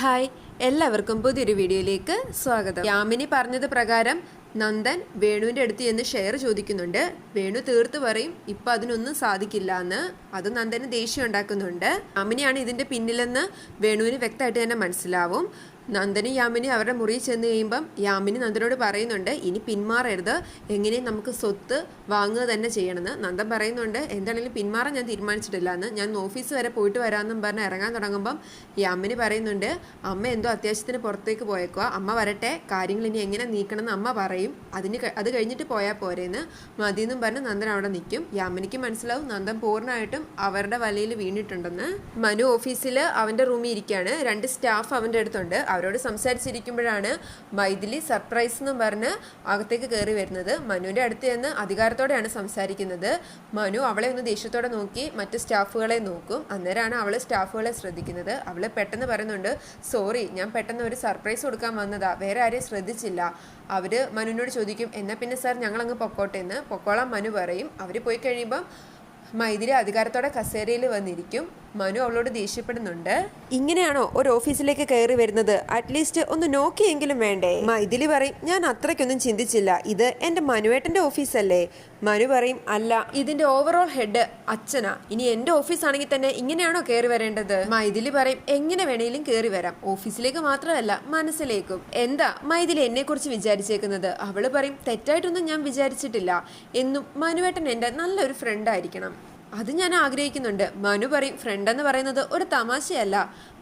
Hi എല്ലാവർക്കും പുതിയൊരു വീഡിയോയിലേക്ക് സ്വാഗതം. യാമിനി പറഞ്ഞത് പ്രകാരം നന്ദൻ വേണുവിന്റെ അടുത്ത് ചെന്ന് ഷെയർ ചോദിക്കുന്നുണ്ട്. വേണു തീർത്ത് പറയും ഇപ്പം അതിനൊന്നും സാധിക്കില്ല എന്ന്. അത് നന്ദന് ദേഷ്യം ഉണ്ടാക്കുന്നുണ്ട്. യാമിനിയാണ് ഇതിന്റെ പിന്നിലെന്ന് വേണുവിന് വ്യക്തമായിട്ട് തന്നെ മനസ്സിലാവും. നന്ദനും യാമിനി അവരുടെ മുറിയിൽ ചെന്ന് കഴിയുമ്പം യാമിനി നന്ദനോട് പറയുന്നുണ്ട് ഇനി പിന്മാറരുത്. എങ്ങനെയും നമുക്ക് സ്വത്ത് വാങ്ങുക തന്നെ ചെയ്യണമെന്ന്. നന്ദൻ പറയുന്നുണ്ട് എന്താണെങ്കിലും പിന്മാറാൻ ഞാൻ തീരുമാനിച്ചിട്ടില്ല. എന്ന് ഞാൻ ഓഫീസ് വരെ പോയിട്ട് വരാമെന്നും പറഞ്ഞ് ഇറങ്ങാൻ തുടങ്ങുമ്പം യാമിനി പറയുന്നുണ്ട് അമ്മ എന്തോ അത്യാവശ്യത്തിന് പുറത്തേക്ക് പോയേക്കുക അമ്മ വരട്ടെ. കാര്യങ്ങൾ ഇനി എങ്ങനെ നീക്കണമെന്ന് അമ്മ പറയും. അതിന് അത് കഴിഞ്ഞിട്ട് പോയാൽ പോരേന്ന്. മതിയെന്നും പറഞ്ഞ് നന്ദൻ അവിടെ നിൽക്കും. യാമിനിക്ക് മനസ്സിലാവും നന്ദൻ പൂർണമായിട്ടും അവരുടെ വലയിൽ വീണിട്ടുണ്ടെന്ന്. മനു ഓഫീസിൽ അവന്റെ റൂമിൽ ഇരിക്കുകയാണ്. രണ്ട് സ്റ്റാഫ് അവന്റെ അടുത്തുണ്ട്. അവരോട് സംസാരിച്ചിരിക്കുമ്പോഴാണ് മൈഥിലി സർപ്രൈസ് എന്ന് പറഞ്ഞ് അകത്തേക്ക് കയറി വരുന്നത്. മനുവിന്റെ അടുത്ത് ചെന്ന് അധികാരത്തോടെയാണ് സംസാരിക്കുന്നത്. മനു അവളെ ഒന്ന് ദേഷ്യത്തോടെ നോക്കി മറ്റ് സ്റ്റാഫുകളെ നോക്കും. അന്നേരമാണ് അവൾ സ്റ്റാഫുകളെ ശ്രദ്ധിക്കുന്നത്. അവൾ പെട്ടെന്ന് പറയുന്നുണ്ട് സോറി ഞാൻ പെട്ടെന്ന് ഒരു സർപ്രൈസ് കൊടുക്കാൻ വന്നതാ. വേറെ ആരെയും ശ്രദ്ധിച്ചില്ല. അവർ മനുവിനോട് ചോദിക്കും എന്നാൽ പിന്നെ സാർ ഞങ്ങളങ്ങ് പൊക്കോട്ടെ എന്ന്. പൊക്കോളാം മനു പറയും. അവർ പോയി കഴിയുമ്പം മൈഥിലി അധികാരത്തോടെ കസേരയിൽ വന്നിരിക്കും. മനു അവളോട് ദേഷ്യപ്പെടുന്നുണ്ട്. ഇങ്ങനെയാണോ ഒരു ഓഫീസിലേക്ക് കയറി വരുന്നത്? അറ്റ്ലീസ്റ്റ് ഒന്ന് നോക്കിയെങ്കിലും വേണ്ടേ? മൈഥിലി പറയും ഞാൻ അത്രയ്ക്കൊന്നും ചിന്തിച്ചില്ല. ഇത് എന്റെ മനുവേട്ടന്റെ ഓഫീസല്ലേ. മനു പറയും അല്ല ഇതിന്റെ ഓവറോൾ ഹെഡ് അച്ഛനാ. ഇനി എന്റെ ഓഫീസ് ആണെങ്കിൽ തന്നെ ഇങ്ങനെയാണോ കയറി വരേണ്ടത്? മൈഥിലി പറയും എങ്ങനെ വേണേലും കയറി വരാം. ഓഫീസിലേക്ക് മാത്രമല്ല മനസ്സിലേക്കും. എന്താ മൈഥിലി എന്നെ കുറിച്ച് വിചാരിച്ചേക്കുന്നത്? അവൾ പറയും തെറ്റായിട്ടൊന്നും ഞാൻ വിചാരിച്ചിട്ടില്ല. എന്നും മനുവേട്ടൻ എന്റെ നല്ലൊരു ഫ്രണ്ട് ആയിരിക്കണം. അത് ഞാൻ ആഗ്രഹിക്കുന്നുണ്ട്. മനു പറയും ഫ്രണ്ട് എന്ന് പറയുന്നത് ഒരു തമാശയല്ല.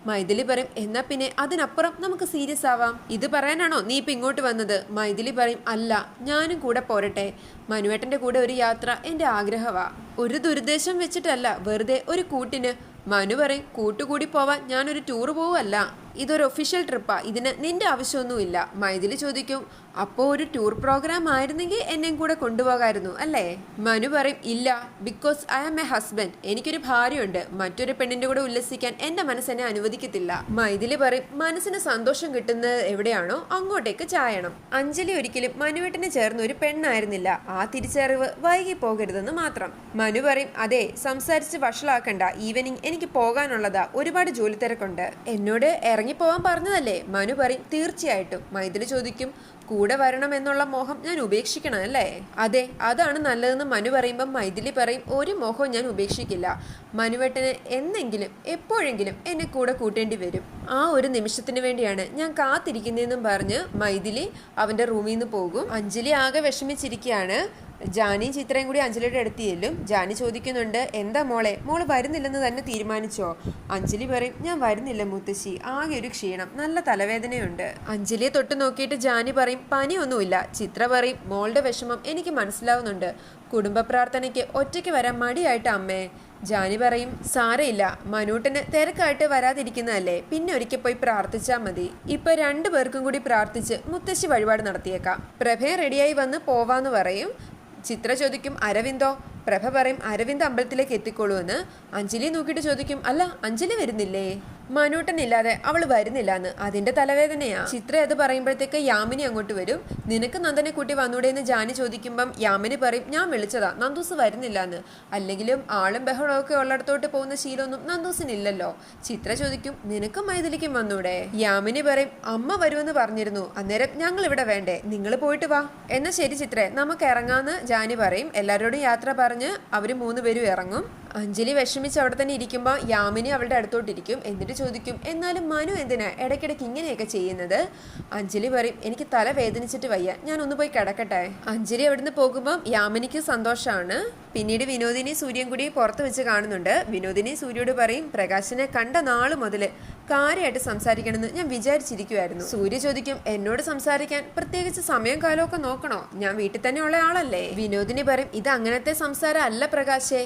മൈഥിലി പറയും എന്നാ പിന്നെ അതിനപ്പുറം നമുക്ക് സീരിയസ് ആവാം. ഇത് പറയാനാണോ നീ ഇപ്പം ഇങ്ങോട്ട് വന്നത്? മൈഥിലി പറയും അല്ല ഞാനും കൂടെ പോരട്ടെ. മനുവേട്ടന്റെ കൂടെ ഒരു യാത്ര എന്റെ ആഗ്രഹമാണ് ഒരു ദുരുദ്ദേശം വെച്ചിട്ടല്ല വെറുതെ ഒരു കൂട്ടിന്. മനു പറയും കൂട്ടുകൂടി പോവാൻ ഞാനൊരു ടൂർ പോവല്ല ഇതൊരു ഒഫീഷ്യൽ ട്രിപ്പാ ഇതിന് നിന്റെ ആവശ്യമൊന്നുമില്ല. മൈഥിലി ചോദിക്കും അപ്പോൾ ഒരു ടൂർ പ്രോഗ്രാം ആയിരുന്നെങ്കിൽ എന്നെയും കൂടെ കൊണ്ടുപോകായിരുന്നു അല്ലേ? മനു പറയും ഇല്ല because I am a husband എനിക്കൊരു ഭാര്യയുണ്ട്. മറ്റൊരു പെണ്ണിന്റെ കൂടെ ഉല്ലസിക്കാൻ എന്റെ മനസ്സിനെ അനുവദിക്കത്തില്ല. മൈഥിലി പറയും മനസ്സിന് സന്തോഷം കിട്ടുന്നത് എവിടെയാണോ അങ്ങോട്ടേക്ക് ചായണം. അഞ്ജലി ഒരിക്കലും മനുവേട്ടന് ചേർന്ന ഒരു പെണ്ണായിരുന്നില്ല. ആ തിരിച്ചറിവ് വൈകി പോകരുതെന്ന് മാത്രം. മനു പറയും അതെ സംസാരിച്ച് വഷളാക്കണ്ട. ഈവനിങ് എനിക്ക് പോകാനുള്ളതാ. ഒരുപാട് ജോലി തിരക്കുണ്ട് എന്നോട് ഇറങ്ങിപ്പോവാൻ പറഞ്ഞതല്ലേ? മനു പറയും തീർച്ചയായിട്ടും. മൈഥിലി ചോദിക്കും കൂടെ വരണം എന്നുള്ള മോഹം ഞാൻ ഉപേക്ഷിക്കണം അല്ലേ? അതെ അതാണ് നല്ലതെന്ന് മനു പറയുമ്പം മൈഥിലി പറയും ഒരു മോഹവും ഞാൻ ഉപേക്ഷിക്കില്ല. മനുവേട്ടന് എന്നെങ്കിലും എപ്പോഴെങ്കിലും എന്നെ കൂടെ കൂട്ടേണ്ടി വരും. ആ ഒരു നിമിഷത്തിന് വേണ്ടിയാണ് ഞാൻ കാത്തിരിക്കുന്നതെന്നും പറഞ്ഞ് മൈഥിലി അവന്റെ റൂമിൽ നിന്ന് പോകും. അഞ്ജലി ആകെ വിഷമിച്ചിരിക്കുകയാണ്. ജാനിയും ചിത്രയും കൂടി അഞ്ജലിയുടെ അടുത്ത് ചെല്ലും. ജാനി ചോദിക്കുന്നുണ്ട് എന്താ മോളെ? മോൾ വരുന്നില്ലെന്ന് തന്നെ തീരുമാനിച്ചോ? അഞ്ജലി പറയും ഞാൻ വരുന്നില്ല മുത്തശ്ശി. ആകെ ഒരു ക്ഷീണം. നല്ല തലവേദനയുണ്ട്. അഞ്ജലിയെ തൊട്ട് നോക്കിയിട്ട് ജാനി പറയും പനിയൊന്നുമില്ല. ചിത്ര പറയും മോളുടെ വിഷമം എനിക്ക് മനസ്സിലാവുന്നുണ്ട്. കുടുംബ പ്രാർത്ഥനയ്ക്ക് ഒറ്റയ്ക്ക് വരാൻ മടിയായിട്ട് അമ്മേ. ജാനി പറയും സാരയില്ല മനൂട്ടന് തിരക്കായിട്ട് വരാതിരിക്കുന്നതല്ലേ. പിന്നെ ഒരിക്കൽ പോയി പ്രാർത്ഥിച്ചാൽ മതി. ഇപ്പൊ രണ്ടു പേർക്കും കൂടി പ്രാർത്ഥിച്ച് മുത്തശ്ശി വഴിപാട് നടത്തിയേക്കാം. പ്രഭേ റെഡിയായി വന്ന് പോവാന്ന് പറയും. ചിത്ര ചോദിക്കും അരവിന്ദോ? പ്രഭ പറയും അരവിന്ദ് അമ്പലത്തിലേക്ക് എത്തിക്കോളൂ എന്ന് അഞ്ജലി നോക്കിയിട്ട് ചോദിക്കും അല്ല അഞ്ജലി വരുന്നില്ലേ? മനൂട്ടനില്ലാതെ അവൾ വരുന്നില്ല എന്ന് അതിന്റെ തലവേദനയാ. ചിത്ര അത് പറയുമ്പോഴത്തേക്ക് യാമിനി അങ്ങോട്ട് വരും. നിനക്ക് നന്ദനെ കൂട്ടി വന്നൂടെ എന്ന് ജാനി ചോദിക്കുമ്പം യാമിനി പറയും ഞാൻ വിളിച്ചതാ നന്ദൂസ് വരുന്നില്ല എന്ന് അല്ലെങ്കിലും ആളും ബഹളവും ഒക്കെ ഉള്ളിടത്തോട്ട് പോകുന്ന ശീലമൊന്നും നന്ദൂസിനില്ലല്ലോ. ചിത്ര ചോദിക്കും നിനക്കും മൈഥിലിക്കും വന്നൂടെ? യാമിനി പറയും അമ്മ വരുമെന്ന് പറഞ്ഞിരുന്നു അന്നേരം ഞങ്ങൾ ഇവിടെ വേണ്ടേ നിങ്ങൾ പോയിട്ട് വാ. എന്നാ ശരി ചിത്രേ നമുക്ക് ഇറങ്ങാന്ന് ജാനി പറയും. എല്ലാവരോടും യാത്ര പറഞ്ഞ് അവർ മൂന്ന് പേരും ഇറങ്ങും. അഞ്ജലി വിഷമിച്ച് അവിടെ തന്നെ ഇരിക്കുമ്പോൾ യാമിനി അവളുടെ അടുത്തോട്ടിരിക്കും എന്നിട്ട് ചോദിക്കും എന്നാലും മനു എന്തിനാ ഇടയ്ക്കിടയ്ക്ക് ഇങ്ങനെയൊക്കെ ചെയ്യുന്നത്? അഞ്ജലി പറയും എനിക്ക് തല വേദനിച്ചിട്ട് വയ്യ ഞാൻ ഒന്ന് പോയി കിടക്കട്ടെ. അഞ്ജലി അവിടുന്ന് പോകുമ്പോൾ യാമിനിക്ക് സന്തോഷമാണ് പിന്നീട് വിനോദിനി സൂര്യൻ പുറത്തു വെച്ച് കാണുന്നുണ്ട്. വിനോദിനി സൂര്യോട് പറയും പ്രകാശിനെ കണ്ട നാൾ മുതൽ കാര്യമായിട്ട് സംസാരിക്കണമെന്ന് ഞാൻ വിചാരിച്ചിരിക്കുമായിരുന്നു സൂര്യ ചോദിക്കും എന്നോട് സംസാരിക്കാൻ പ്രത്യേകിച്ച് സമയം കാലമൊക്കെ നോക്കണോ? ഞാൻ വീട്ടിൽ തന്നെ ഉള്ള ആളല്ലേ? വിനോദിനി പറയും ഇത് അങ്ങനത്തെ സംസാരം അല്ല പ്രകാശേ.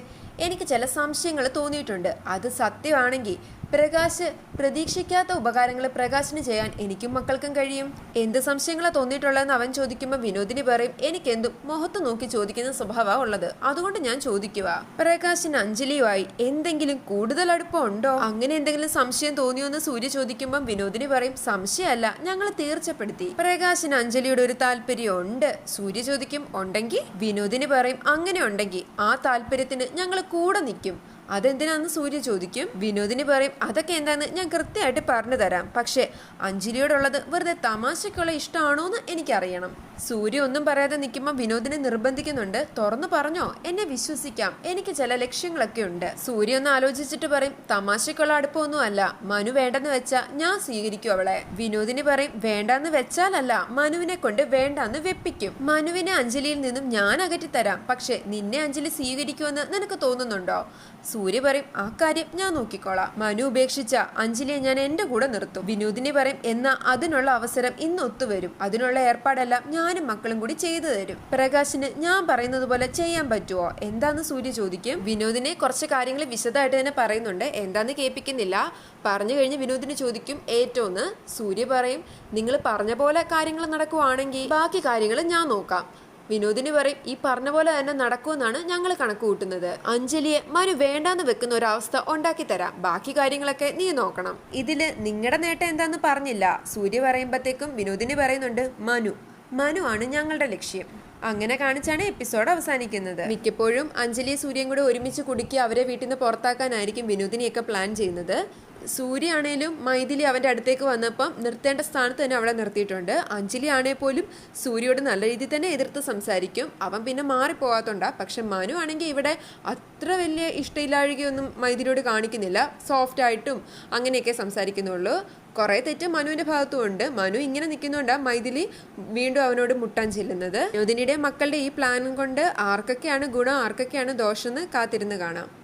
എനിക്ക് ചില സംശയങ്ങൾ തോന്നിയിട്ടുണ്ട്. അത് സത്യമാണെങ്കിൽ പ്രകാശ് പ്രതീക്ഷിക്കാത്ത ഉപകാരങ്ങൾ പ്രകാശിന് ചെയ്യാൻ എനിക്കും മക്കൾക്കും കഴിയും. എന്ത് സംശയങ്ങളാ തോന്നിയിട്ടുള്ളതെന്ന് അവൻ ചോദിക്കുമ്പോൾ വിനോദിനി പറയും എനിക്കെന്തും മുഖത്ത് നോക്കി ചോദിക്കുന്ന സ്വഭാവ ഉള്ളത്. അതുകൊണ്ട് ഞാൻ ചോദിക്കുക പ്രകാശിന് അഞ്ജലിയുമായി എന്തെങ്കിലും കൂടുതൽ അടുപ്പമുണ്ടോ അങ്ങനെ എന്തെങ്കിലും സംശയം തോന്നിയോ എന്ന് സൂര്യ ചോദിക്കുമ്പോൾ വിനോദിനി പറയും സംശയമല്ല ഞങ്ങൾ തീർച്ചപ്പെടുത്തി. പ്രകാശിന് അഞ്ജലിയുടെ ഒരു താല്പര്യം ഉണ്ട് സൂര്യ ചോദിക്കും ഉണ്ടെങ്കിൽ വിനോദിനി പറയും അങ്ങനെ ഉണ്ടെങ്കിൽ ആ താല്പര്യത്തിന് ഞങ്ങൾ കൂടെ നിൽക്കും. അതെന്തിനാന്ന് സൂര്യ ചോദിക്കും. വിനോദിന് പറയും അതൊക്കെ എന്താന്ന് ഞാൻ കൃത്യമായിട്ട് പറഞ്ഞു തരാം. പക്ഷേ അഞ്ജലിയോടുള്ളത് വെറുതെ തമാശക്കുള്ള ഇഷ്ടമാണോ എന്ന് എനിക്കറിയണം. സൂര്യ ഒന്നും പറയാതെ നിൽക്കുമ്പോൾ വിനോദിനെ നിർബന്ധിക്കുന്നുണ്ട്. തുറന്നു പറഞ്ഞോ? എന്നെ വിശ്വസിക്കാം. എനിക്ക് ചില ലക്ഷ്യങ്ങളൊക്കെ ഉണ്ട്. സൂര്യ ഒന്ന് ആലോചിച്ചിട്ട് പറയും തമാശക്കുള്ള അടുപ്പമൊന്നും അല്ല മനു വേണ്ടെന്ന് വെച്ചാൽ ഞാൻ സ്വീകരിക്കും അവളെ. വിനോദിന് പറയും വേണ്ടെന്ന് വെച്ചാലല്ല മനുവിനെ കൊണ്ട് വേണ്ടാന്ന് വെപ്പിക്കും. മനുവിനെ അഞ്ജലിയിൽ നിന്നും ഞാൻ അകറ്റിത്തരാം. പക്ഷെ നിന്നെ അഞ്ജലി സ്വീകരിക്കുമെന്ന് നിനക്ക് തോന്നുന്നുണ്ടോ? സൂര്യ പറയും ആ കാര്യം ഞാൻ നോക്കിക്കോളാം. മനു ഉപേക്ഷിച്ച അഞ്ജലിയെ ഞാൻ എന്റെ കൂടെ നിർത്തും. വിനോദിനി പറയും എന്നാ അതിനുള്ള അവസരം ഇന്ന് ഒത്തുവരും. അതിനുള്ള ഏർപ്പാടെല്ലാം ഞാനും മക്കളും കൂടി ചെയ്തു തരും. പ്രകാശിന് ഞാൻ പറയുന്നത് പോലെ ചെയ്യാൻ പറ്റുമോ എന്താന്ന് സൂര്യ ചോദിക്കും. വിനോദിനെ കുറച്ച് കാര്യങ്ങൾ വിശദമായിട്ട് തന്നെ പറയുന്നുണ്ട്. എന്താന്ന് കേൾപ്പിക്കുന്നില്ല. പറഞ്ഞു കഴിഞ്ഞ് വിനോദിനെ ചോദിക്കും ഏറ്റവും സൂര്യ പറയും നിങ്ങൾ പറഞ്ഞ പോലെ കാര്യങ്ങൾ നടക്കുവാണെങ്കിൽ ബാക്കി കാര്യങ്ങൾ ഞാൻ നോക്കാം. വിനോദിന് പറയും ഈ പറഞ്ഞ പോലെ തന്നെ നടക്കുമെന്നാണ് ഞങ്ങൾ കണക്ക് കൂട്ടുന്നത്. അഞ്ജലിയെ മനു വേണ്ടാന്ന് വെക്കുന്ന ഒരു അവസ്ഥ ഉണ്ടാക്കി തരാം. ബാക്കി കാര്യങ്ങളൊക്കെ നീ നോക്കണം. ഇതിൽ നിങ്ങളുടെ നേട്ടം എന്താന്ന് പറഞ്ഞില്ല. സൂര്യ പറയുമ്പോഴത്തേക്കും വിനോദിന് പറയുന്നുണ്ട് മനു മനു ആണ് ഞങ്ങളുടെ ലക്ഷ്യം. അങ്ങനെ കാണിച്ചാണ് എപ്പിസോഡ് അവസാനിക്കുന്നത്. മിക്കപ്പോഴും അഞ്ജലിയെ സൂര്യൻ കൂടെ ഒരുമിച്ച് കുടുക്കി അവരെ വീട്ടിൽ നിന്ന് പുറത്താക്കാനായിരിക്കും വിനോദിനിയൊക്കെ പ്ലാൻ ചെയ്യുന്നത്. സൂര്യ ആണേലും മൈഥിലി അവന്റെ അടുത്തേക്ക് വന്നപ്പം നിർത്തേണ്ട സ്ഥാനത്ത് തന്നെ അവളെ നിർത്തിയിട്ടുണ്ട്. അഞ്ജലി ആണേ പോലും സൂര്യയോട് നല്ല രീതിയിൽ തന്നെ എതിർത്ത് സംസാരിക്കും. അവൻ പിന്നെ മാറിപ്പോകാത്തോണ്ടാ പക്ഷെ മനു ആണെങ്കിൽ ഇവിടെ അത്ര വലിയ ഇഷ്ടയില്ലാഴികയൊന്നും മൈഥിലിയോട് കാണിക്കുന്നില്ല. സോഫ്റ്റ് ആയിട്ടും അങ്ങനെയൊക്കെ സംസാരിക്കുന്നുള്ളൂ. കുറേ തെറ്റ് മനുവിന്റെ ഭാഗത്തും ഉണ്ട്. മനു ഇങ്ങനെ നിൽക്കുന്നുണ്ടാ മൈഥിലി വീണ്ടും അവനോട് മുട്ടാൻ ചെല്ലുന്നത്. യോദിനിയുടെ മക്കളുടെ ഈ പ്ലാൻ കൊണ്ട് ആർക്കൊക്കെയാണ് ഗുണം ആർക്കൊക്കെയാണ് ദോഷം എന്ന് കാത്തിരുന്ന് കാണാം.